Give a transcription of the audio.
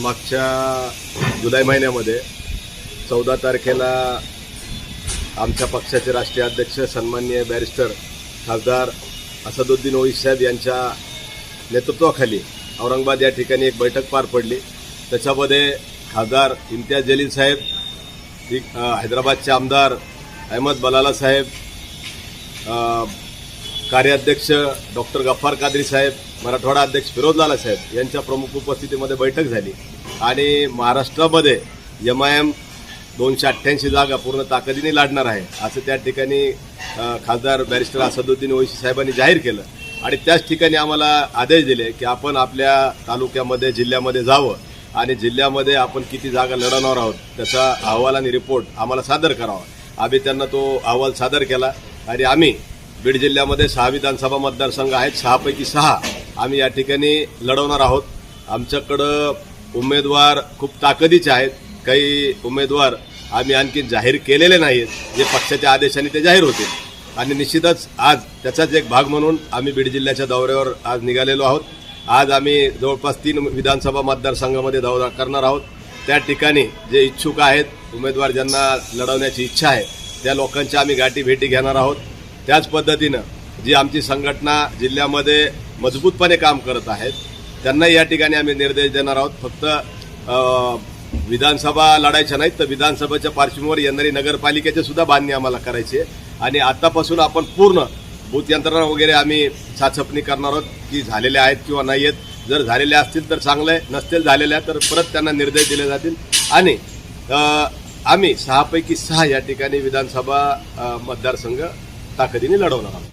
मागच्या जुलै महिन्यामध्ये चौदा तारखेला आमच्या पक्षाचे राष्ट्रीय अध्यक्ष सन्माननीय बॅरिस्टर खासदार असदुद्दीन ओईस साहेब यांच्या नेतृत्वाखाली औरंगाबाद या ठिकाणी एक बैठक पार पडली. त्याच्यामध्ये खासदार इम्तियाज जलील साहेब हैदराबादचे आमदार अहमद बलाला साहेब कार्याध्यक्ष डॉक्टर गफ्फार कादरी साहेब मराठवाडा अध्यक्ष फिरोजलाला साहेब यांच्या प्रमुख उपस्थितीमध्ये बैठक झाली. आणि महाराष्ट्रामध्ये एम आय एम दोनशे अठ्ठ्याऐंशी जागा पूर्ण ताकदीने लढणार आहे असं त्या ठिकाणी खासदार बॅरिस्टर असदुद्दीन ओवैसी साहेबांनी जाहीर केलं. आणि त्याच ठिकाणी आम्हाला आदेश दिले की आपण आपल्या तालुक्यामध्ये जिल्ह्यामध्ये जावं आणि जिल्ह्यामध्ये आपण किती जागा लढवणार आहोत त्याचा अहवाल आणि रिपोर्ट आम्हाला सादर करावा. आम्ही त्यांना तो अहवाल सादर केला आणि आम्ही बीड जिल्ह्यामध्ये सहा विधानसभा मतदारसंघ आहेत. सहापैकी सहा आम्ही या ठिकाणी लढवणार आहोत. आमच्याकडं उमेदवार खूप ताकदीचे आहेत. काही उमेदवार आम्ही आणखी जाहीर केलेले नाहीत. जे पक्षाच्या आदेशाने ते जाहीर होतील. आणि निश्चितच आज त्याचाच एक भाग म्हणून आम्ही बीड जिल्ह्याच्या दौऱ्यावर आज निघालेलो आहोत. आज आम्ही जवळपास तीन विधानसभा मतदारसंघामध्ये दौरा करणार आहोत. त्या ठिकाणी जे इच्छुक आहेत उमेदवार ज्यांना लढवण्याची इच्छा आहे त्या लोकांच्या आम्ही गाठी भेटी घेणार आहोत. त्याच पद्धतीनं जी आमची संघटना जिल्ह्यामध्ये मजबूतपणे काम करत आहेत त्यांना या ठिकाणी आम्ही निर्देश देणार आहोत. फक्त विधानसभा लढायच्या नाहीत तर विधानसभेच्या पार्श्वभूमीवर येणारी नगरपालिकेचे सुद्धा बांधणी आम्हाला करायची आहे. आणि आतापासून आपण पूर्ण बूथ यंत्रणा वगैरे आम्ही चाचपणी करणार आहोत की झालेल्या आहेत किंवा नाही आहेत. जर झालेल्या असतील तर चांगलं आहे नसतील झालेल्या तर परत त्यांना निर्देश दिले जातील. आणि आम्ही सहापैकी सहा या ठिकाणी विधानसभा मतदारसंघ ताकदीने लढवणार आहोत